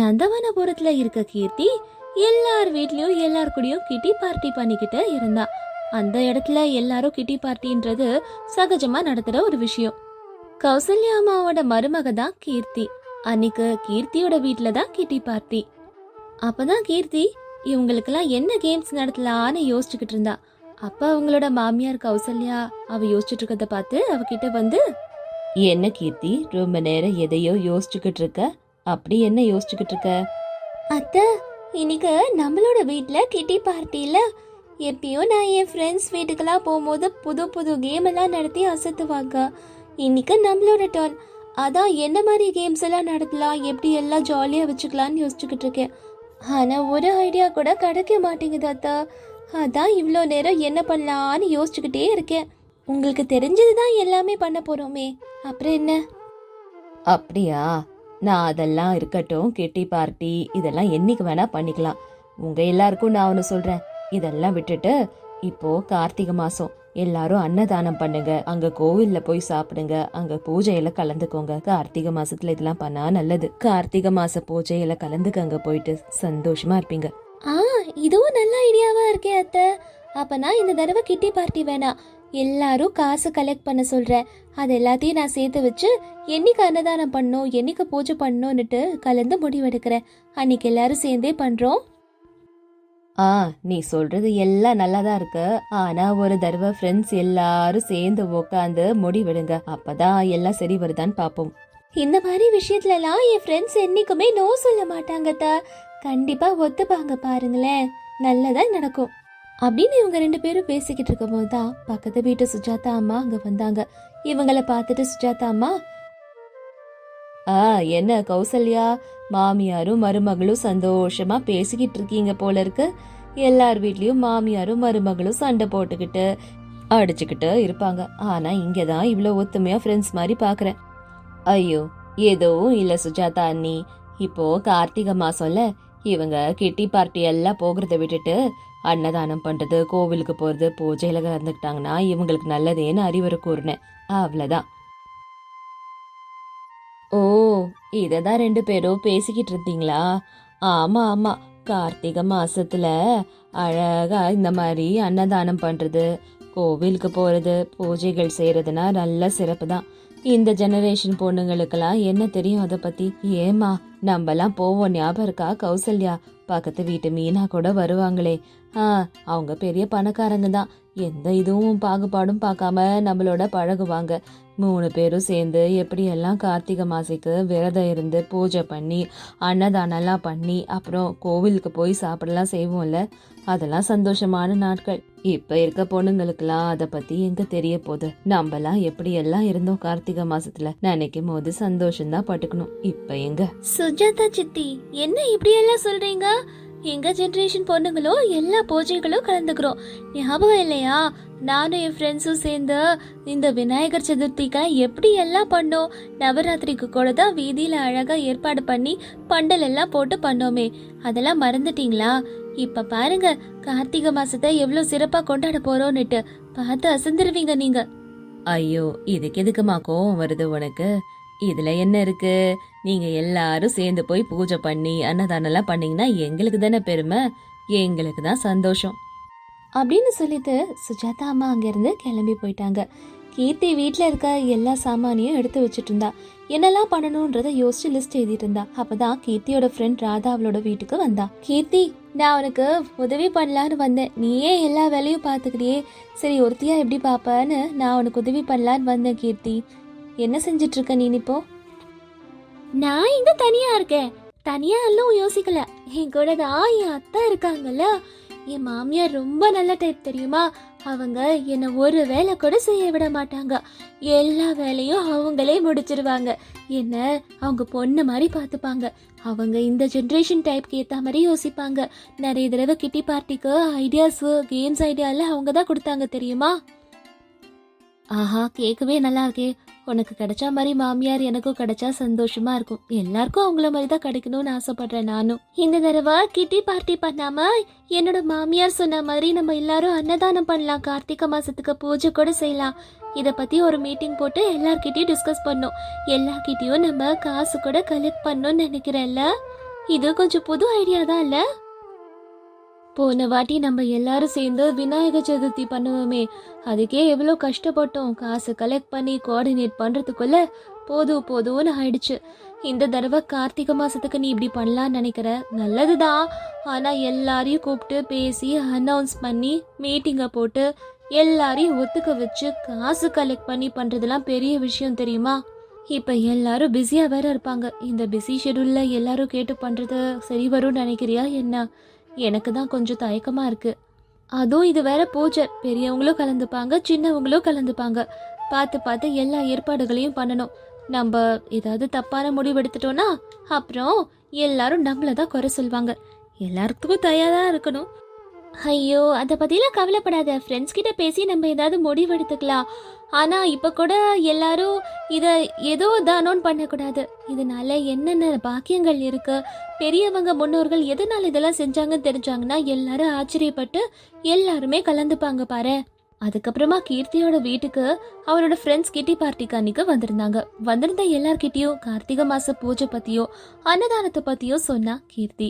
நந்தவனபுரத்துல இருக்க கீர்த்தி எல்லார் வீட்லயும் எல்லார் கூடயும் கிட்டி பார்ட்டி பண்ணிக்கிட்டு இருந்தா. அந்த இடத்துல எல்லாரும் கிட்டி பார்ட்டின்றது சகஜமா நடத்துற ஒரு விஷயம். கௌசல்யா அம்மாவோட மருமக தான் கீர்த்தி. அன்னைக்கு கீர்த்தியோட வீட்ல தான் கிட்டி பார்ட்டி. அப்பதான் கீர்த்தி இவங்களுக்கெல்லாம் என்ன கேம்ஸ் நடத்தலான்னு யோசிச்சுக்கிட்டு இருந்தா. அப்ப அவங்களோட மாமியார் கௌசல்யா அவ யோசிச்சுட்டு இருக்கத பார்த்து அவகிட்ட வந்து என்ன கீர்த்தி ரொம்ப நேரம் எதையோ யோசிச்சுக்கிட்டு இருக்க. அப்படி என்ன யோசிச்சுக்கிட்டு இருக்க அத்தை இன்னைக்கு நம்மளோட வீட்டில் கிட்டி பார்ட்டியில் எப்பயும் நான் என் ஃப்ரெண்ட்ஸ் வீட்டுக்கெல்லாம் போகும்போது புது புது கேம் எல்லாம் நடத்தி அசத்துவாங்க. இன்னைக்கு நம்மளோட டர்ன் அதான் என்ன மாதிரி கேம்ஸ் எல்லாம் நடத்தலாம் எப்படி எல்லாம் ஜாலியாக வச்சுக்கலாம்னு யோசிச்சுக்கிட்டு இருக்கேன் ஆனால் ஒரு ஐடியா கூட கிடைக்க மாட்டேங்குது அத்தா. அதான் இவ்வளோ நேரம் என்ன பண்ணலான்னு யோசிச்சுக்கிட்டே இருக்கேன். உங்களுக்கு தெரிஞ்சது தான் எல்லாமே பண்ண போகிறோமே அப்புறம் என்ன? அப்படியா? நான் அதெல்லாம் இருக்கட்டும் கிட்டி பார்ட்டி இதெல்லாம் என்னைக்கு வேணா பண்ணிக்கலாம். உங்க எல்லாருக்கும் நான் ஒன்று சொல்றேன். இதெல்லாம் விட்டுட்டு இப்போ கார்த்திகை மாசம். எல்லாரும் அன்னதானம் பண்ணுங்க. அங்க கோவில்ல போய் சாப்பிடுங்க. அங்க பூஜையில கலந்துக்கோங்க. கார்த்திகை மாசத்துல இதெல்லாம் பண்ணா நல்லது. கார்த்திகை மாச பூஜையில கலந்துக்கங்க போயிட்டு சந்தோஷமா இருப்பீங்க. ஆ இதுவும் நல்ல ஐடியாவா இருக்கே அத்தை. அப்பனா இந்த தடவை கிட்டி பார்ட்டி வேணாம். எல்லாரும் காசு கலெக்ட் பண்ண சொல்றேன் அது எல்லாத்தையும் நான் சேர்த்து வச்சு என்னைக்கு அன்னதானம் பண்ணணும் என்னைக்கு பூஜை பண்ணணும்னுட்டு கலந்து முடிவெடுக்கிறேன். அன்னைக்கு எல்லாரும் சேர்ந்தே பண்றோம். ஆ நீ சொல்றது எல்லாம் நல்லாதான் இருக்கு. ஆனா ஒரு தடவை ஃப்ரெண்ட்ஸ் எல்லாரும் சேர்ந்து உக்காந்து முடிவெடுங்க. அப்பதான் எல்லாம் சரி வருதான்னு பாப்போம். இந்த மாதிரி விஷயத்துலலாம் என் ஃப்ரெண்ட்ஸ் என்னைக்குமே நோ சொல்ல மாட்டாங்க அத்தா கண்டிப்பா ஒத்துப்பாங்க பாருங்களேன். நல்லதா நடக்கும். அப்படின்னு இவங்க ரெண்டு பேரும் பேசிக்கிட்டு இருக்கும்போது தான் பக்கத்து வீட்டு சுஜாதா அம்மா அங்க வந்தாங்க. இவங்கள பார்த்துட்டு சுஜாதா அம்மா ஆ என்ன கௌசல்யா? மாமியாரும் மருமகளும் சந்தோஷமா பேசிக்கிட்டு இருக்கீங்க போல இருக்கு. எல்லார் வீட்லயும் மாமியாரும் மருமகளும் சண்டை போட்டுக்கிட்டு அடிச்சுக்கிட்டு இருப்பாங்க. ஆனா இங்கதான் இவ்வளோ ஒத்துமையா ஃப்ரெண்ட்ஸ் மாதிரி பாக்குறேன். ஐயோ எதுவும் இல்ல சுஜாதா அண்ணி. இப்போ கார்த்திகை மாசம்ல இவங்க கிட்டி பார்ட்டி எல்லாம் போகிறத விட்டுட்டு அன்னதானம் பண்றது கோவிலுக்கு போறது பூஜையில் கலந்துக்கிட்டாங்கன்னா இவங்களுக்கு நல்லதேன்னு அறிவுரை கூறினேன். அவ்வளோதான் ஓ இதை தான் ரெண்டு பேரும் பேசிக்கிட்டு இருந்தீங்களா? ஆமா ஆமா. கார்த்திகை மாசத்துல அழகா இந்த மாதிரி அன்னதானம் பண்றது கோவிலுக்கு போறது பூஜைகள் செய்யறதுனா நல்ல சிறப்பு தான் இந்த ஜெனரேஷன் பொண்ணுங்களுக்கெல்லாம் என்ன தெரியும் அதை பத்தி? ஏமா நம்மலாம் போவோம் ஞாபகம் இருக்கா கௌசல்யா? பக்கத்து வீட்டு மீனா கூட வருவாங்களே. அவங்க பெரிய பணக்காரங்க தான். எந்த இதுவும் பாகுபாடும் பார்க்காம நம்மளோட பழகுவாங்க. மூணு பேரும் சேர்ந்து எப்படியெல்லாம் கார்த்திகை மாசிக்கு விரதம் இருந்து பூஜை பண்ணி அன்னதானம்லாம் பண்ணி அப்புறம் கோவிலுக்கு போய் சாப்பிடலாம் செய்வோம்ல? அதெல்லாம் சந்தோஷமான நாட்கள். இப்ப இருக்க பொண்ணுங்களுக்கெல்லாம் அதை பத்தி எங்க தெரிய போகுது? நம்மலாம் எப்படி எல்லாம் இருந்தோம் கார்த்திகை மாசத்துல? நினைக்கும் போது சந்தோஷம் பட்டுக்கணும். இப்ப எங்க? சுஜாதா சித்தி என்ன இப்படி எல்லாம் சொல்றீங்க? எங்க ஜென்ரேஷன் பொண்ணுங்களும் எல்லா பூஜைகளும் கலந்துக்கிறோம். ஞாபகம் இல்லையா? நானும் என் ஃப்ரெண்ட்ஸும் சேர்ந்து இந்த விநாயகர் சதுர்த்திக்கெல்லாம் எப்படி எல்லாம் பண்ணோம்? நவராத்திரிக்கு கூட தான் வீதியில் அழகாக ஏற்பாடு பண்ணி பண்டல் எல்லாம் போட்டு பண்ணோமே. அதெல்லாம் மறந்துட்டீங்களா? இப்போ பாருங்க கார்த்திகை மாசத்தை எவ்வளோ சிறப்பாக கொண்டாட போறோம்னுட்டு பார்த்து அசந்துருவீங்க நீங்க. ஐயோ இதுக்கு எதுக்குமா கோவம் வருது உனக்கு? இதுல என்ன இருக்கு? நீங்க எல்லாரும் சேர்ந்து போய் பூஜை பண்ணி அன்னதானம்லாம் பண்ணீங்கன்னா எங்களுக்கு தானே பெருமை. எங்களுக்கு தான் சந்தோஷம். அப்படின்னு சொல்லிட்டு சுஜாதா அம்மா அங்கேருந்து கிளம்பி போயிட்டாங்க. கீர்த்தி வீட்டில் இருக்க எல்லா சாமானியும் எடுத்து வச்சுட்டு இருந்தா. என்னெல்லாம் பண்ணணுன்றத யோசிச்சு லிஸ்ட் எழுதிட்டு இருந்தா. அப்பதான் கீர்த்தியோட ஃப்ரெண்ட் ராதா அவளோட வீட்டுக்கு வந்தா. கீர்த்தி நான் உனக்கு உதவி பண்ணலான்னு வந்தேன். நீயே எல்லா வேலையும் பார்த்துக்கிறியே. சரி ஒருத்தியா எப்படி பாப்பன்னு நான் உனக்கு உதவி பண்ணலான்னு வந்தேன் கீர்த்தி. என்ன செஞ்சிட்டு இருக்க நீ இப்போ நான் இங்க தனியா இருக்கேன். தனியா எல்லாம் யோசிக்கல. என் கூட தான் என் அத்தை இருக்காங்கல்ல. என் மாமியார் ரொம்ப நல்ல டைப் தெரியுமா? அவங்க என்னை ஒரு வேலை கூட செய்ய விட மாட்டாங்க. எல்லா வேலையும் அவங்களே முடிச்சிருவாங்க. என்ன? அவங்க பொண்ணு மாதிரி பார்த்துப்பாங்க. அவங்க இந்த ஜென்ரேஷன் டைப்க்கு ஏற்ற மாதிரி யோசிப்பாங்க. நிறைய தடவை கிட்டி பார்ட்டிக்கு ஐடியாஸு கேம்ஸ் ஐடியாலாம் அவங்க தான் கொடுத்தாங்க தெரியுமா? ஆஹா கேட்கவே நல்லா இருக்கே. உனக்கு கிடைச்ச மாதிரி மாமியார் எனக்கும் கிடைச்சா சந்தோஷமா இருக்கும். எல்லாருக்கும் அவங்கள மாதிரி தான் கிடைக்கணும்னு ஆசைப்படுறேன் நானும். இந்த தடவை கிட்டி பார்ட்டி பண்ணாம என்னோட மாமியார் சொன்ன மாதிரி நம்ம எல்லாரும் அன்னதானம் பண்ணலாம். கார்த்திகை மாசத்துக்கு பூஜை கூட செய்யலாம். இத பத்தி ஒரு மீட்டிங் போட்டு எல்லார்கிட்டயும் டிஸ்கஸ் பண்ணோம். எல்லார்கிட்டயும் நம்ம காசு கூட கலெக்ட் பண்ணணும்னு நினைக்கிறேன்ல. இது கொஞ்சம் புது ஐடியா தான் இல்லை? போன வாட்டி நம்ம எல்லாரும் சேர்ந்து விநாயகர் சதுர்த்தி பண்ணுவோமே. அதுக்கே எவ்வளோ கஷ்டப்பட்டோம். காசு கலெக்ட் பண்ணி கோஆர்டினேட் பண்ணுறதுக்குள்ள போதும் போதும்னு ஆயிடுச்சு. இந்த தடவை கார்த்திகை மாதத்துக்கு நீ இப்படி பண்ணலான்னு நினைக்கிற? நல்லது தான் ஆனால் எல்லாரையும் கூப்பிட்டு பேசி அனௌன்ஸ் பண்ணி மீட்டிங்கை போட்டு எல்லாரையும் ஒத்துக்க வச்சு காசு கலெக்ட் பண்ணி பண்ணுறதுலாம் பெரிய விஷயம் தெரியுமா? இப்போ எல்லாரும் பிஸியாக வேற இருப்பாங்க. இந்த பிஸி ஷெடியூலில் எல்லாரும் கேட்டு பண்ணுறது சரி வரும்னு நினைக்கிறியா என்ன? எனக்கு தான் கொஞ்சம் தயக்கமாக இருக்குது அதுவும் இது வேற பூஜை. பெரியவங்களும் கலந்துப்பாங்க சின்னவங்களும் கலந்துப்பாங்க. பார்த்து பார்த்து எல்லா ஏற்பாடுகளையும் பண்ணணும். நம்ம ஏதாவது தப்பான முடிவு எடுத்துட்டோம்னா அப்புறம் எல்லாரும் நம்மள தான் குறை சொல்வாங்க. எல்லாத்துக்கும் தயாராக இருக்கணும். ஐயோ அதை பற்றிலாம் கவலைப்படாத. ஃப்ரெண்ட்ஸ் கிட்ட பேசி நம்ம ஏதாவது முடிவு ஆனால் இப்போ கூட எல்லாரும் இதை ஏதோ தானோன்னு பண்ணக்கூடாது. இதனால என்னென்ன பாக்கியங்கள் இருக்கு? பெரியவங்க முன்னோர்கள் எதனால இதெல்லாம் செஞ்சாங்கன்னு தெரிஞ்சாங்கன்னா எல்லாரும் ஆச்சரியப்பட்டு எல்லாருமே கலந்துப்பாங்க பாரு. அதுக்கப்புறமா கீர்த்தியோட வீட்டுக்கு அவரோட ஃப்ரெண்ட்ஸ் கிட்டி பார்ட்டிக்கு அன்னைக்கு வந்திருந்தாங்க. வந்திருந்த எல்லார்கிட்டயும் கார்த்திகை மாச பூஜை பற்றியும் அன்னதானத்தை பற்றியும் சொன்னா கீர்த்தி.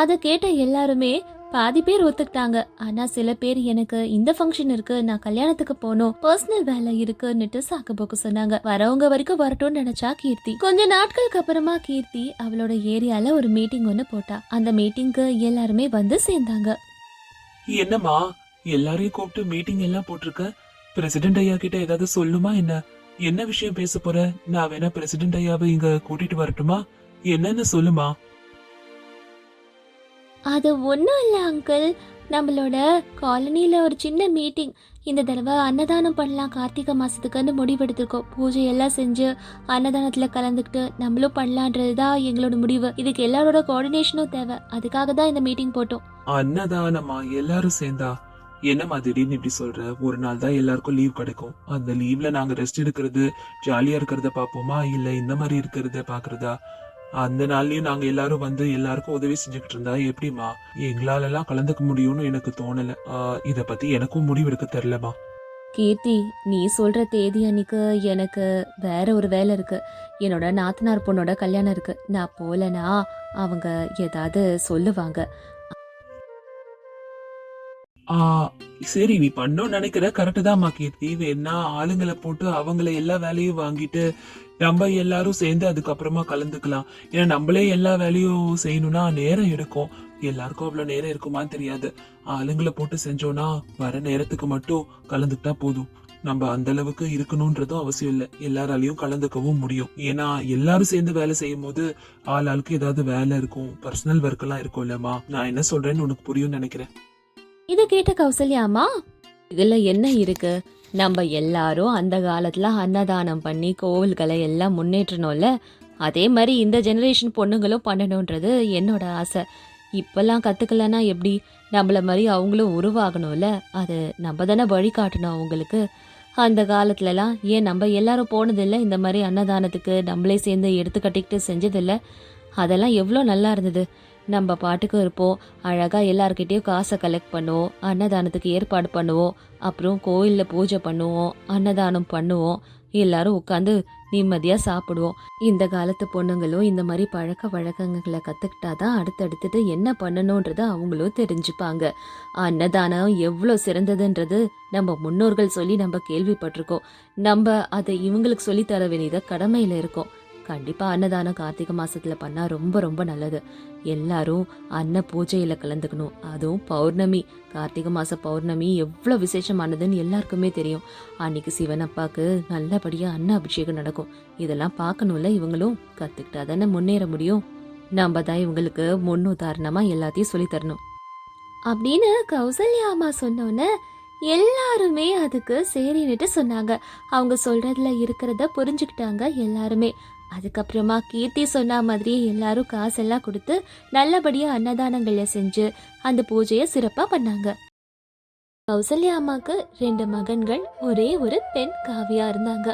அதை கேட்ட எல்லாருமே பாதி பேர் ஒத்துக்கிட்டாங்க. ஆனா சில பேர் எனக்கு இந்த ஃபங்க்ஷன் இருக்கு நான் கல்யாணத்துக்கு போகணும் பர்சனல் வேலை இருக்குன்னுட்டு சாக்கு போக்கு சொன்னாங்க. வரவங்க வரைக்கும் வரட்டும்னு நினைச்சா கீர்த்தி. கொஞ்ச நாட்களுக்கு அப்புறமா கீர்த்தி அவளோட ஏரியால ஒரு மீட்டிங் ஒன்னு போட்டா. அந்த மீட்டிங்க்கு எல்லாருமே வந்து சேர்ந்தாங்க. என்னம்மா எல்லாரையும் கூப்பிட்டு மீட்டிங் எல்லாம் போட்டிருக்க? பிரசிடென்ட் ஐயா கிட்ட ஏதாவது சொல்லுமா என்ன? என்ன விஷயம் பேச போற? நான் வேணா பிரசிடென்ட் ஐயாவை இங்க கூட்டிட்டு வரட்டுமா? என்னன்னு சொல்லுமா? அது ஒன்றும் இல்லை அங்கிள் நம்மளோட காலனியில் ஒரு சின்ன மீட்டிங் இந்த தடவை அன்னதானம் பண்ணலாம் கார்த்திகை மாதத்துக்குன்னு முடிவெடுத்திருக்கோம். பூஜை எல்லாம் செஞ்சு அன்னதானத்தில் கலந்துக்கிட்டு நம்மளும் பண்ணலான்றது தான் எங்களோட முடிவு. இதுக்கு எல்லாரோட கோஆர்டினேஷனும் தேவை. அதுக்காக தான் இந்த மீட்டிங் போட்டோம். அன்னதானமா எல்லாரும் சேர்ந்தா? என்னம்மா திடீர்னு இப்படி சொல்ற? ஒரு நாள் தான் எல்லாருக்கும் லீவ் கிடைக்கும். அந்த லீவ்ல நாங்க ரெஸ்ட் எடுக்கிறது ஜாலியா இருக்கிறத பாப்போமா இல்ல இந்த மாதிரி இருக்கிறத பாக்குறதா அந்த நாள்லயும் நாங்க எல்லாரும் வந்து எல்லாருக்கும் உதவி செஞ்சுக்கிட்டு இருந்தா எப்படிமா எங்களால எல்லாம் கலந்துக்க முடியும்னு எனக்கு தோணல. இத பத்தி எனக்கும் முடிவெடுக்க தெரியலமா கீர்த்தி நீ சொல்கிற தேதி அன்னைக்கு எனக்கு வேற ஒரு வேலை இருக்கு. என்னோட நாத்தனார் பொண்ணோட கல்யாணம் இருக்கு. நான் போகலனா அவங்க ஏதாவது சொல்லுவாங்க. ஆ சரி நீ பண்ணோம்னு நினைக்கிற கரெக்டு தான்மா கீர்த்தி. வேணா ஆளுங்களை போட்டு அவங்கள எல்லா வேலையும் வாங்கிட்டு நம்ம எல்லாரும் சேர்ந்து அதுக்கப்புறமா கலந்துக்கலாம். ஏன்னா நம்மளே எல்லா வேலையும் செய்யணும்னா நேரம் எடுக்கும். எல்லாருக்கும் அவ்வளவு நேரம் இருக்குமான்னு தெரியாது. ஆளுங்களை போட்டு செஞ்சோம்னா வர நேரத்துக்கு மட்டும் கலந்துக்கிட்டா போதும். நம்ம அந்த அளவுக்கு இருக்கணும்ன்றதும் அவசியம் இல்லை. எல்லாராலையும் கலந்துக்கவும் முடியும். ஏன்னா எல்லாரும் சேர்ந்து வேலை செய்யும் போது ஆள் ஆளுக்கு ஏதாவது வேலை இருக்கும். பர்சனல் ஒர்க் எல்லாம் இருக்கும் இல்லம்மா. நான் என்ன சொல்றேன்னு உனக்கு புரியும்னு நினைக்கிறேன். இதை கேட்ட கௌசல்யாமா இதுல என்ன இருக்கு? நம்ம எல்லாரும் அந்த காலத்தில் அன்னதானம் பண்ணி கோவில்களை எல்லாம் முன்னேற்றணும்ல? அதே மாதிரி இந்த ஜெனரேஷன் பொண்ணுங்களும் பண்ணணுன்றது என்னோட ஆசை. இப்போல்லாம் கற்றுக்கலன்னா எப்படி? நம்மள மாதிரி அவங்களும் உருவாகணும்ல? அது நம்ம தானே வழிகாட்டணும் அவங்களுக்கு. அந்த காலத்துலலாம் ஏன் நம்ம எல்லாரும் போனதில்லை? இந்த மாதிரி அன்னதானத்துக்கு நம்மளே சேர்ந்து எடுத்து கட்டிக்கிட்டு செஞ்சதில்ல? அதெல்லாம் எவ்வளோ நல்லா இருந்தது. நம்ம பாட்டுக்கு இருப்போம். அழகாக எல்லாருக்கிட்டேயும் காசை கலெக்ட் பண்ணுவோம். அன்னதானத்துக்கு ஏற்பாடு பண்ணுவோம். அப்புறம் கோயிலில் பூஜை பண்ணுவோம். அன்னதானம் பண்ணுவோம். எல்லாரும் உட்காந்து நிம்மதியாக சாப்பிடுவோம். இந்த காலத்து பொண்ணுங்களும் இந்த மாதிரி பழக்க வழக்கங்களை கற்றுக்கிட்டாதான் அடுத்தடுத்துட்டு என்ன பண்ணணுன்றதை அவங்களும் தெரிஞ்சுப்பாங்க. அன்னதானம் எவ்வளோ சிறந்ததுன்றது நம்ம முன்னோர்கள் சொல்லி நம்ம கேள்விப்பட்டிருக்கோம். நம்ம அதை இவங்களுக்கு சொல்லித்தர தர கடமையில் இருக்கோம். கண்டிப்பாக அன்னதானம் கார்த்திகை மாதத்தில் பண்ணால் ரொம்ப ரொம்ப நல்லது. எல்லாரும் அன்ன பூஜையில் கலந்துக்கணும். அதுவும் பௌர்ணமி. கார்த்திகை மாத பௌர்ணமி எவ்வளோ விசேஷமானதுன்னு எல்லாருக்குமே தெரியும். அன்னைக்கு சிவன் அப்பாவுக்கு நல்லபடியாக அன்ன அபிஷேகம் நடக்கும். இதெல்லாம் பார்க்கணும்ல இவங்களும்? கற்றுக்கிட்டா தானே முன்னேற முடியும். நம்ம தான் இவங்களுக்கு முன்னுதாரணமாக எல்லாத்தையும் சொல்லித்தரணும் அப்படின்னு கௌசல்யா அம்மா சொன்னோன்னே எல்லாருமே அதுக்கு சரின்னுட்டு சொன்னாங்க. அவங்க சொல்றதுல இருக்கிறத புரிஞ்சுக்கிட்டாங்க எல்லாருமே. அதுக்கப்புறமா கீர்த்தி சொன்ன மாதிரி எல்லாரும் காசெல்லாம் கொடுத்து நல்லபடியாக அன்னதானங்களை செஞ்சு அந்த பூஜையை சிறப்பாக பண்ணாங்க. கௌசல்யா அம்மாவுக்கு ரெண்டு மகன்கள் ஒரே ஒரு பெண் காவியா இருந்தாங்க.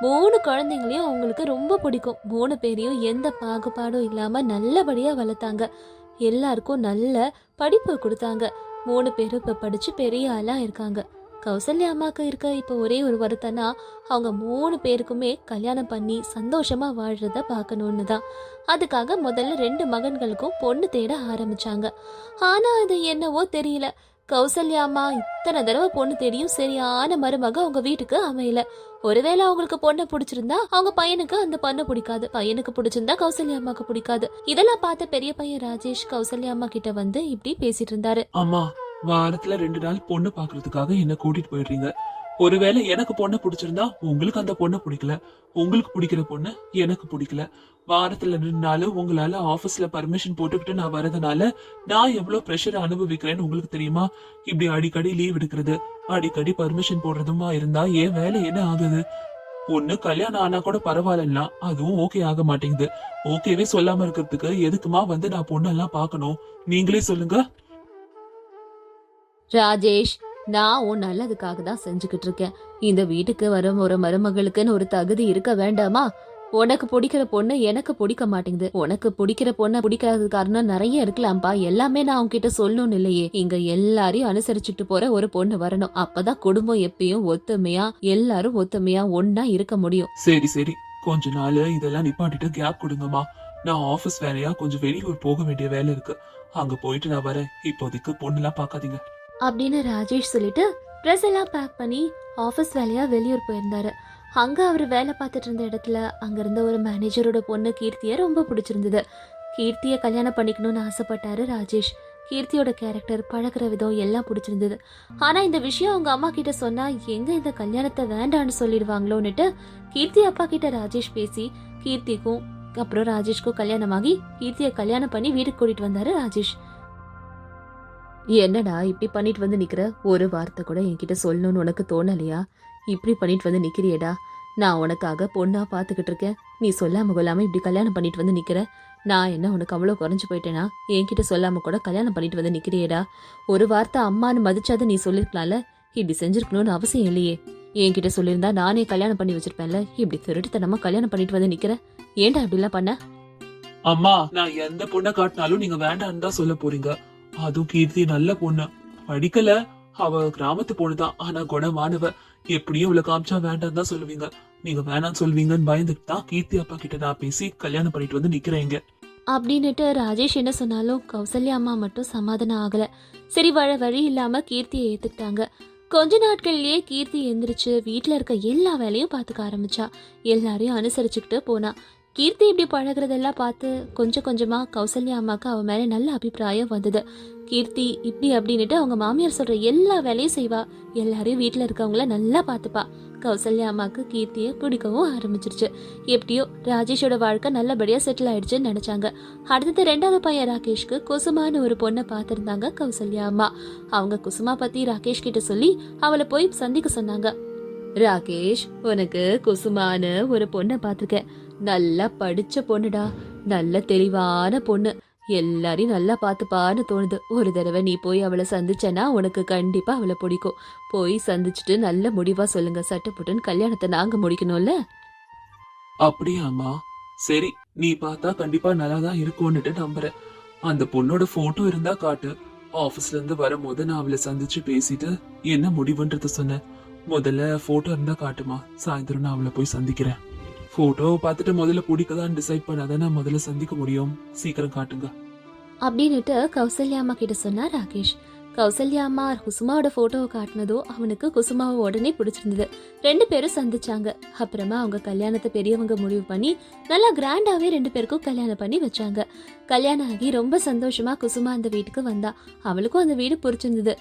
மூணு குழந்தைங்களையும் அவங்களுக்கு ரொம்ப பிடிக்கும். மூணு பேரையும் எந்த பாகுபாடும் இல்லாமல் நல்லபடியாக வளர்த்தாங்க. எல்லாருக்கும் நல்ல படிப்பு கொடுத்தாங்க. மூணு பேரும் இப்போ படித்து பெரிய ஆளாக இருக்காங்க. கௌசல்யா அம்மாவுக்கு இருக்க இப்போ ஒரே ஒரு வருத்தம்னா அவங்க மூணு பேருக்குமே கல்யாணம் பண்ணி சந்தோஷமாக வாழ்கிறத பார்க்கணுன்னு தான் அதுக்காக முதல்ல ரெண்டு மகன்களுக்கும் பொண்ணு தேட ஆரம்பிச்சாங்க. ஆனால் அது என்னவோ தெரியல. கௌசல்யா அம்மா இத்தனை தடவை பொண்ணு தேடியும் சரியான மருமக அவங்க வீட்டுக்கு அமையல. ஒருவேளை அவங்களுக்கு பொண்ணை பிடிச்சிருந்தா அவங்க பையனுக்கு அந்த பொண்ணை பிடிக்காது. பையனுக்கு பிடிச்சிருந்தா கௌசல்யா அம்மாக்கு பிடிக்காது. இதெல்லாம் பார்த்த பெரிய பையன் ராஜேஷ் கௌசல்யா அம்மா கிட்ட வந்து இப்படி பேசிட்டு இருந்தாரு. அம்மா வாரத்துல ரெண்டு நாள் பொண்ணு பாக்குறதுக்காக என்ன கூட்டிட்டு போயிடுறீங்க. ஒருவேளை எனக்கு பொண்ணை பிடிச்சிருந்தா உங்களுக்கு அந்த பொண்ணை பிடிக்கல. உங்களுக்கு பிடிக்கிற பொண்ணு எனக்கு பிடிக்கல. வாரத்துல ரெண்டு நாள் உங்களால ஆபீஸ்ல பர்மிஷன் போட்டுக்கிட்டு நான் வரதுனால நான் எவ்வளவு ப்ரெஷர் அனுபவிக்கிறேன்னு உங்களுக்கு தெரியுமா? இப்படி அடிக்கடி லீவ் எடுக்கிறது அடிக்கடி பர்மிஷன் போடுறதுமா இருந்தா என் வேலை என்ன ஆகுது? ஒண்ணு கல்யாணம் ஆனா கூட பரவாயில்லன்னா அதுவும் ஓகே ஆக மாட்டேங்குது. ஓகேவே சொல்லாம இருக்கிறதுக்கு எதுக்குமா வந்து நான் பொண்ணெல்லாம் பார்க்கணும்? நீங்களே சொல்லுங்க. ராஜேஷ் நான் உன் நல்லதுக்காக தான் செஞ்சுக்கிட்டு இருக்கேன். இந்த வீட்டுக்கு வரும் ஒரு மருமகளுக்குன்னு ஒரு தகுதி இருக்க வேண்டாமா? உனக்கு பிடிக்கிற பொண்ணு எனக்கு பிடிக்க மாட்டேங்குது. உனக்கு பிடிக்கிற பொண்ணை பிடிக்காத காரணம் நிறைய இருக்கலாம்ப்பா. எல்லாமே நான் உன்கிட்ட சொல்லணும்னு இல்லையே. இங்க எல்லாரையும் அனுசரிச்சுட்டு போற ஒரு பொண்ணு வரணும். அப்பதான் குடும்பம் எப்பயும் ஒத்துமையா எல்லாரும் ஒத்துமையா ஒன்னா இருக்க முடியும். சரி சரி. கொஞ்ச நாள் இதெல்லாம் நிப்பாட்டிட்டு கேப் கொடுங்கம்மா. நான் ஆபீஸ் வேலையா கொஞ்சம் வெளியூர் போக வேண்டிய வேலை இருக்கு. அங்க போயிட்டு நான் வரேன். இப்போதைக்கு பொண்ணுலாம் பார்க்காதீங்க. அப்படின்னு ராஜேஷ் சொல்லிட்டு ட்ரெஸ் எல்லாம் பேக் பண்ணி ஆஃபீஸ் வேலையாக வெளியூர் போயிருந்தாரு. அங்கே அவர் வேலை பார்த்துட்டு இருந்த இடத்துல அங்கே இருந்த ஒரு மேனேஜரோட பொண்ணு கீர்த்தியை ரொம்ப பிடிச்சிருந்தது. கீர்த்தியை கல்யாணம் பண்ணிக்கணும்னு ஆசைப்பட்டாரு ராஜேஷ். கீர்த்தியோட கேரக்டர் பழகுற விதம் எல்லாம் பிடிச்சிருந்தது. ஆனால் இந்த விஷயம் அவங்க அம்மா கிட்ட சொன்னால் எங்கே இந்த கல்யாணத்தை வேண்டான்னு சொல்லிடுவாங்களோன்னுட்டு கீர்த்தி அப்பா கிட்ட ராஜேஷ் பேசி கீர்த்திக்கும் அப்புறம் ராஜேஷ்க்கும் கல்யாணமாகி கீர்த்தியை கல்யாணம் பண்ணி வீட்டுக்கு கூட்டிகிட்டு வந்தாரு ராஜேஷ். என்னடா இப்படி பண்ணிட்டு வந்து நிக்கிற? ஒரு வார்த்தை கூட என்கிட்ட சொல்லணும்னு உனக்கு தோணலையா? இப்படி பண்ணிட்டு வந்து நிக்கிறியேடா. நான் உனக்காக பொண்ணா பாத்துக்கிட்டு இருக்கேன். நீ சொல்லாம கொள்ளாம இப்படி கல்யாணம் பண்ணிட்டு வந்து நிக்கிற. நான் என்ன உனக்கு அவ்வளோ குறைஞ்சு போயிட்டேனா? என்கிட்ட சொல்லாம கூட கல்யாணம் பண்ணிட்டு வந்து நிக்கிறியேடா. ஒரு வார்த்தை அம்மான்னு மதிச்சாத நீ சொல்லிருக்கலாம்ல? இப்படி செஞ்சிருக்கணும்னு அவசியம் இல்லையே. என்கிட்ட சொல்லியிருந்தா நானே கல்யாணம் பண்ணி வச்சிருப்பேன்ல? இப்படி திருட்டுத்தனமா கல்யாணம் பண்ணிட்டு வந்து நிக்கிற? ஏன்டா இப்படிலாம் பண்ண? அம்மா நான் எந்த பொண்ணை காட்டினாலும் நீங்க வேண்டாம்னு தான் சொல்ல போறீங்க. அதுவும் கீர்த்தி நல்ல பொண்ணு. படிக்கல. அவ கிராமத்து பொண்ணுதான் ஆனா குணமானவ. எப்படியும் இவ்வளவு காமிச்சா வேண்டாம் தான் சொல்லுவீங்க. நீங்க வேணாம்னு சொல்லுவீங்கன்னு பயந்துட்டு தான் கீர்த்தி அப்பா கிட்ட நான் பேசி கல்யாணம் பண்ணிட்டு வந்து நிக்கிறேங்க அப்படின்னுட்டு ராஜேஷ் என்ன சொன்னாலும் கௌசல்யா அம்மா மட்டும் சமாதானம் ஆகல. சரி வழ வழி இல்லாம கீர்த்தியை ஏத்துக்கிட்டாங்க. கொஞ்ச நாட்கள்லயே கீர்த்தி எந்திரிச்சு வீட்ல இருக்க எல்லா வேலையும் பார்த்துக்க ஆரம்பிச்சா. எல்லாரையும் அனுசரிச்சுக்கிட்டு போனா. கீர்த்தி இப்படி பழகுறதெல்லாம் பார்த்து கொஞ்சம் கொஞ்சமா கௌசல்யா அம்மாவுக்கு அவன் மேல நல்ல அபிப்பிராயம் வந்தது. கீர்த்தி இப்படி அப்படின்னுட்டு அவங்க மாமியார் சொல்ற எல்லா வேலையும் செய்வா. எல்லாரையும் வீட்டில் இருக்கவங்கள நல்லா பார்த்துப்பா. கௌசல்யா அம்மாவுக்கு கீர்த்தியை பிடிக்கவும் ஆரம்பிச்சிருச்சு. எப்படியோ ராஜேஷோட வாழ்க்கை நல்லபடியா செட்டில் ஆயிடுச்சுன்னு நினைச்சாங்க. அடுத்தது ரெண்டாவது பையன் ராகேஷ்க்கு குசுமான்னு ஒரு பொண்ணை பார்த்துருந்தாங்க கௌசல்யா அம்மா. அவங்க குசுமா பத்தி ராகேஷ் கிட்ட சொல்லி அவளை போய் சந்திக்க சொன்னாங்க. ராகேஷ் உனக்கு குசுமான்னு ஒரு பொண்ணை பார்த்துருக்கேன். நல்லா படிச்ச பொண்ணுடா. நல்ல தெளிவான பொண்ணு. எல்லாரையும் நல்லா பார்த்துப்பான்னு தோணுது. ஒரு தடவை நீ போய் அவளை சந்திச்சனா உனக்கு கண்டிப்பா அவளை பிடிக்கும். போய் சந்திச்சுட்டு நல்ல முடிவா சொல்லுங்க. சட்டப்புட்டுன்னு கல்யாணத்தை நாங்க முடிக்கணும்ல? அப்படியாமா சரி நீ பார்த்தா கண்டிப்பா நல்லா தான் இருக்கும்னுட்டு நம்புறேன். அந்த பொண்ணோட போட்டோ இருந்தா காட்டு. ஆபீஸ்ல இருந்து வரும்போது நான் அவளை சந்திச்சு பேசிட்டு என்ன முடிவுன்றத சொன்னேன். முதல்ல போட்டோ இருந்தா காட்டுமா? சாயந்தரம் நான் அவளை போய் சந்திக்கிறேன். போட்டோவை பார்த்துட்டு முதல்ல பிடிக்கதான்னு டிசைட் பண்ணாதான் நான் முதல்ல சந்திக்க முடியும். சீக்கிரம் காட்டுங்க. அப்படின்னுட்டு கௌசல்யா அம்மா கிட்ட சொன்னா ராகேஷ். கௌசல்யா அம்மா குசுமாவோட போட்டோவை காட்டினதோ அவனுக்கு குசுமாவை உடனே பிடிச்சிருந்தது. ரெண்டு பேரும் சந்திச்சாங்க. அப்புறமா அவங்க கல்யாணத்தை பெரியவங்க முடிவு பண்ணி நல்லா கிராண்டாவே ரெண்டு பேருக்கும் கல்யாணம் பண்ணி வச்சாங்க. கல்யாணம் ஆகி ரொம்ப சந்தோஷமா குசுமா அந்த வீட்டுக்கு வந்தா. அவளுக்கும் அந்த வீடு பிடிச்சிருந்தது.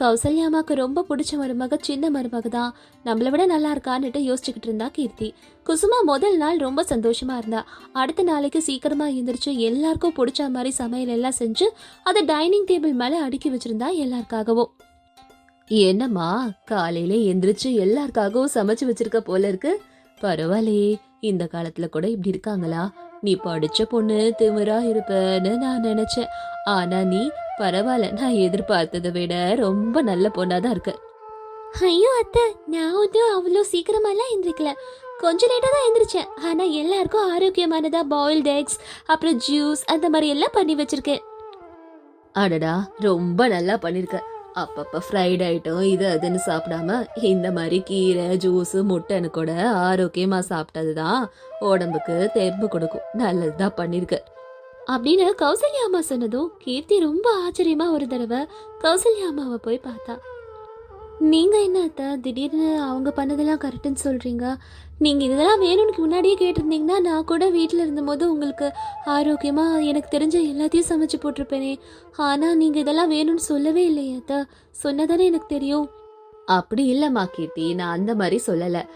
கௌசல்யா ரொம்ப பிடிச்ச மருமக சின்ன மருமக தான். நம்மளை விட நல்லா இருக்கான்னுட்டு யோசிச்சுக்கிட்டு இருந்தா கீர்த்தி. குசுமா முதல் நாள் ரொம்ப சந்தோஷமா இருந்தா. அடுத்த நாளைக்கு சீக்கிரமா எந்திரிச்சு எல்லாருக்கும் பிடிச்ச மாதிரி சமையல் எல்லாம் செஞ்சு அதை டைனிங் டேபிள் மேல அடுக்கி வச்சிருந்தா எல்லாருக்காகவும். என்னம்மா காலையில எந்திரிச்சு எல்லாருக்காகவும் சமைச்சு வச்சிருக்க போல இருக்கு. பரவாயில்லையே இந்த காலத்துல கூட இப்படி இருக்காங்களா? நீ படிச்ச பொண்ணு திமிரா இருப்பேன்னு நான் நினைச்சேன். ஆனா நீ பரவாயில்ல நான் எதிர்பார்த்ததை விட ரொம்ப நல்ல பொண்ணா தான் இருக்க. ஐயோ அத்தை நான் வந்து அவ்வளோ சீக்கிரமாலாம் எந்திரிக்கல. கொஞ்ச லேட்டாக தான் எந்திரிச்சேன். ஆனால் எல்லாருக்கும் ஆரோக்கியமானதா பாயில்டு எக்ஸ் அப்புறம் ஜூஸ் அந்த மாதிரி எல்லாம் பண்ணி வச்சிருக்கேன். அடடா ரொம்ப நல்லா பண்ணிருக்க. அப்பப்போ ஃப்ரைட் ஐட்டம் இது அதுன்னு சாப்பிடாம இந்த மாதிரி கீரை ஜூஸ் முட்டைன்னு கூட ஆரோக்கியமாக சாப்பிட்டது தான் உடம்புக்கு தெம்பு கொடுக்கும். நல்லது தான் பண்ணிருக்க. அப்படின்னு கௌசல்யா அம்மா சொன்னதும் கீர்த்தி ரொம்ப ஆச்சரியமாக ஒரு தடவை கௌசல்யா அம்மாவை போய் பார்த்தா. நீங்கள் என்ன அத்தை? திடீர்னு அவங்க பண்ணதெல்லாம் கரெக்டுன்னு சொல்கிறீங்க நீங்கள் இதெல்லாம் வேணும்னு முன்னாடியே கேட்டிருந்தீங்கன்னா நான் கூட வீட்டில் இருந்தபோது உங்களுக்கு ஆரோக்கியமாக எனக்கு தெரிஞ்ச எல்லாத்தையும் சமைச்சு போட்டிருப்பேனே. ஆனால் நீங்கள் இதெல்லாம் வேணும்னு சொல்லவே இல்லையே அத்தை. சொன்னதானே எனக்கு தெரியும். அப்படி இல்லைம்மா கீர்த்தி. நான் அந்த மாதிரி சொல்லலை.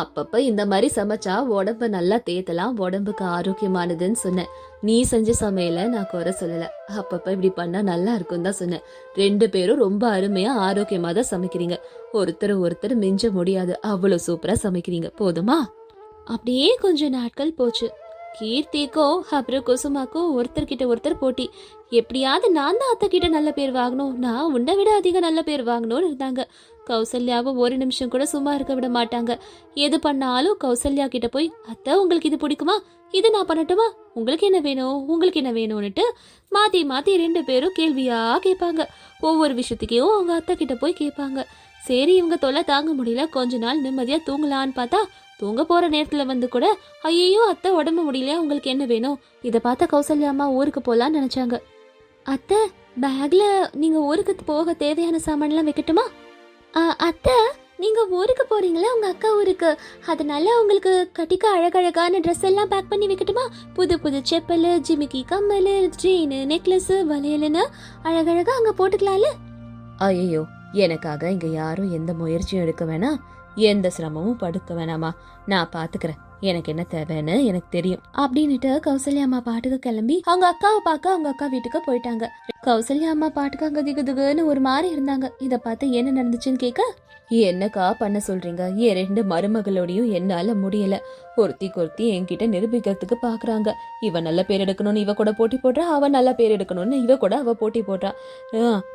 அப்பப்ப இந்த மாதிரி சமைச்சா உடம்ப நல்லா தேத்தலாம் உடம்புக்கு ஆரோக்கியமானதுன்னு சொன்னேன். நீ செஞ்ச சமையல நான் குறை சொல்லல. அப்பப்ப இப்படி பண்ணா நல்லா இருக்கும் தான் சொன்னேன். ரெண்டு பேரும் ரொம்ப அருமையா ஆரோக்கியமா தான் சமைக்கிறீங்க. ஒருத்தர் ஒருத்தர் மிஞ்ச முடியாது. அவ்வளவு சூப்பரா சமைக்கிறீங்க. போதுமா? அப்படியே கொஞ்ச நாட்கள் போச்சு. கீர்த்திக்கும் அப்புறம் குசுமாக்கும் ஒருத்தர்கிட்ட ஒருத்தர் போட்டி. எப்படியாவது நான் தான் அத்தை கிட்ட நல்ல பேர் வாங்கணும். நான் உன்னை விட அதிக நல்ல பேர் வாங்கணும்னு இருந்தாங்க. கௌசல்யாவை ஒரு நிமிஷம் கூட சும்மா இருக்க விட மாட்டாங்க. எது பண்ணாலும் கௌசல்யா கிட்ட போய் அத்தை உங்களுக்கு இது பிடிக்குமா? இது நான் பண்ணட்டுமா? உங்களுக்கு என்ன வேணும்? உங்களுக்கு என்ன வேணும்னுட்டு மாத்தி மாத்தி ரெண்டு பேரும் கேள்வியா கேட்பாங்க. ஒவ்வொரு விஷயத்துக்கையும் அவங்க அத்தை கிட்ட போய் கேட்பாங்க. சரி இவங்க தொல்லை தாங்க முடியல. கொஞ்ச நாள் நிம்மதியா தூங்கலான்னு பார்த்தா தூங்க போற நேரத்துல வந்து கூட ஐயோ அத்தை உடம்பு முடியல உங்களுக்கு என்ன வேணும்? இதை பார்த்த கௌசல்யா அம்மா ஊருக்கு போலான்னு நினைச்சாங்க. அத்தை பேக்ல நீங்க ஊருக்கு போக தேவையான சாமான்லாம் வைக்கட்டுமா? அத்தை நீங்க ஊருக்கு போறீங்களா? உங்க அக்கா ஊருக்கு. அதனால உங்களுக்கு கட்டிக்க அழகழகான ட்ரெஸ் எல்லாம் பேக் பண்ணி வைக்கட்டுமா? புது புது செப்பல் ஜிமிக்கி கம்மல் செயின் நெக்லஸ் வளையல்னு அழகழகா அங்க போட்டுக்கலாம்ல? ஐயோ எனக்காக இங்க யாரும் எந்த முயற்சியும் எடுக்க வேணாம். எந்த சிரமமும் படுக்க வேணாமா? நான் பாத்துக்கிறேன். எனக்கு என்ன தேவைன்னு எனக்கு தெரியும் அப்படின்னுட்டு கௌசல்யா அம்மா பாட்டுக்கு கிளம்பி அவங்க அக்காவை பார்க்க அவங்க அக்கா வீட்டுக்கு போயிட்டாங்க. கௌசல்யா அம்மா பாட்டுக்கு அங்க திகு திகுன்னு ஒரு மாதிரி இருந்தாங்க. இத பார்த்து என்ன நடந்துச்சுன்னு கேட்க என்னக்கா பண்ண சொல்றீங்க? என் ரெண்டு மருமகளோடையும் என்னால முடியல. ஒருத்தி ஒருத்தி என்கிட்ட நிரூபிக்கிறதுக்கு பாக்குறாங்க. இவ நல்ல பேர் எடுக்கணும்னு இவ கூட போட்டி போடுறா அவ நல்ல பேர் எடுக்கணும்னு இவ கூட அவ போட்டி போடுறா.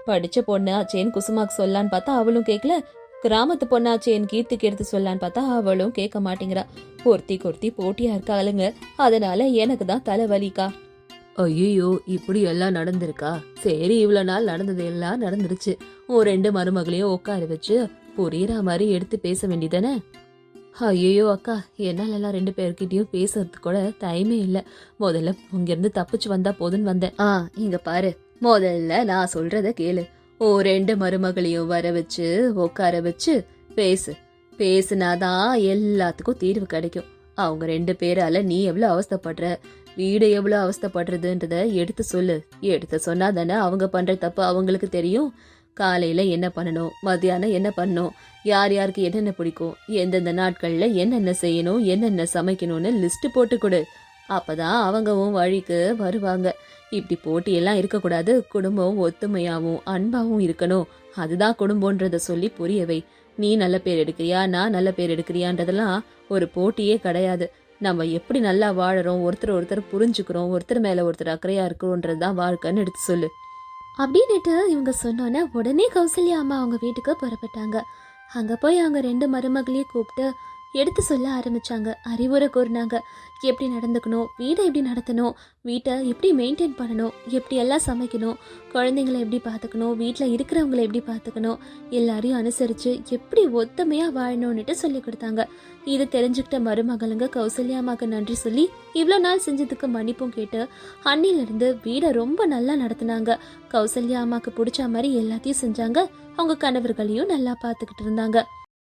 படிச்ச பொண்ணு ஆச்சேன்னு குசுமாக்கு சொல்லான்னு பார்த்தா அவளும் கேட்கல கிராமத்து பொண்ணாச்சேன் கீர்த்திக்கு எடுத்து சொல்லான்னு பார்த்தா அவளும் கேட்க மாட்டேங்கிறா. ஒருத்தி கொர்த்தி போட்டியா இருக்காளுங்க. அதனால எனக்கு தான் தலைவலிக்கா ஐயோ இப்படி எல்லாம் நடந்திருக்கா? சரி இவ்வளவு நாள் நடந்தது எல்லாம் நடந்துருச்சு. உன் ரெண்டு மருமகளையும் உட்கார வச்சு புரியுற மாதிரி எடுத்து பேச வேண்டியதானே? ஐயோ அக்கா என்னாலலாம் ரெண்டு பேர்கிட்டயும் பேசுறதுக்கு கூட டைமே இல்ல. முதல்ல இங்கேருந்து தப்பிச்சு வந்தா போதுன்னு வந்தேன். ஆ இங்க பாரு. முதல்ல நான் சொல்றத கேளு. ஓ ரெண்டு மருமகளையும் வர வச்சு உட்கார வச்சு பேசு. பேசுனாதான் எல்லாத்துக்கும் தீர்வு கிடைக்கும். அவங்க ரெண்டு பேரால நீ எவ்வளோ அவஸ்தைப்படுற? வீடு எவ்வளோ அவஸ்தப்படுறதுன்றத எடுத்து சொல்லு. எடுத்து சொன்னா தானே அவங்க பண்ற தப்பு அவங்களுக்கு தெரியும். காலையில் என்ன பண்ணணும்? மத்தியானம் என்ன பண்ணணும்? யார் யாருக்கு என்னென்ன பிடிக்கும்? எந்தெந்த நாட்களில் என்னென்ன செய்யணும்? என்னென்ன சமைக்கணும்னு லிஸ்ட்டு போட்டு கொடு. அப்பதான் அவங்கவும் வழிக்கு வருவாங்க. இப்படி போட்டியெல்லாம் இருக்கக்கூடாது. குடும்பம் ஒத்துமையாகவும் அன்பாகவும் இருக்கணும். அதுதான் குடும்பம்ன்றத சொல்லி புரியவை நீ நல்ல பேர் எடுக்கிறியா? நான் நல்ல பேர் எடுக்கிறியான்றதெல்லாம் ஒரு போட்டியே கிடையாது. நம்ம எப்படி நல்லா வாழறோம்? ஒருத்தர் ஒருத்தர் புரிஞ்சுக்கிறோம். ஒருத்தர் மேலே ஒருத்தர் அக்கறையாக இருக்கிறோன்றது தான் வாழ்க்கைன்னு எடுத்து சொல்லு. அப்படின்னுட்டு இவங்க சொன்னோன்னே உடனே கௌசல்யா அம்மா அவங்க வீட்டுக்கு புறப்பட்டாங்க. அங்கே போய் அவங்க ரெண்டு மருமகளையும் கூப்பிட்டு எடுத்து சொல்ல ஆரம்பித்தாங்க அறிவுரை கூறினாங்க எப்படி நடந்துக்கணும்? வீடை எப்படி நடத்தணும்? வீட்டை எப்படி மெயின்டைன் பண்ணணும்? எப்படி எல்லாம் சமைக்கணும்? குழந்தைங்களை எப்படி பார்த்துக்கணும்? வீட்டில் இருக்கிறவங்கள எப்படி பார்த்துக்கணும்? எல்லாரையும் அனுசரித்து எப்படி ஒத்துமையாக வாழணும்னுட்டு சொல்லி கொடுத்தாங்க. இது தெரிஞ்சுக்கிட்ட மருமகளுங்க கௌசல்யா அம்மாக்கு நன்றி சொல்லி இவ்வளோ நாள் செஞ்சதுக்கு மன்னிப்பும் கேட்டு அன்னிலிருந்து வீடை ரொம்ப நல்லா நடத்தினாங்க. கௌசல்யா அம்மாவுக்கு பிடிச்ச மாதிரி எல்லாத்தையும் செஞ்சாங்க. அவங்க கணவர்களையும் நல்லா பார்த்துக்கிட்டு இருந்தாங்க.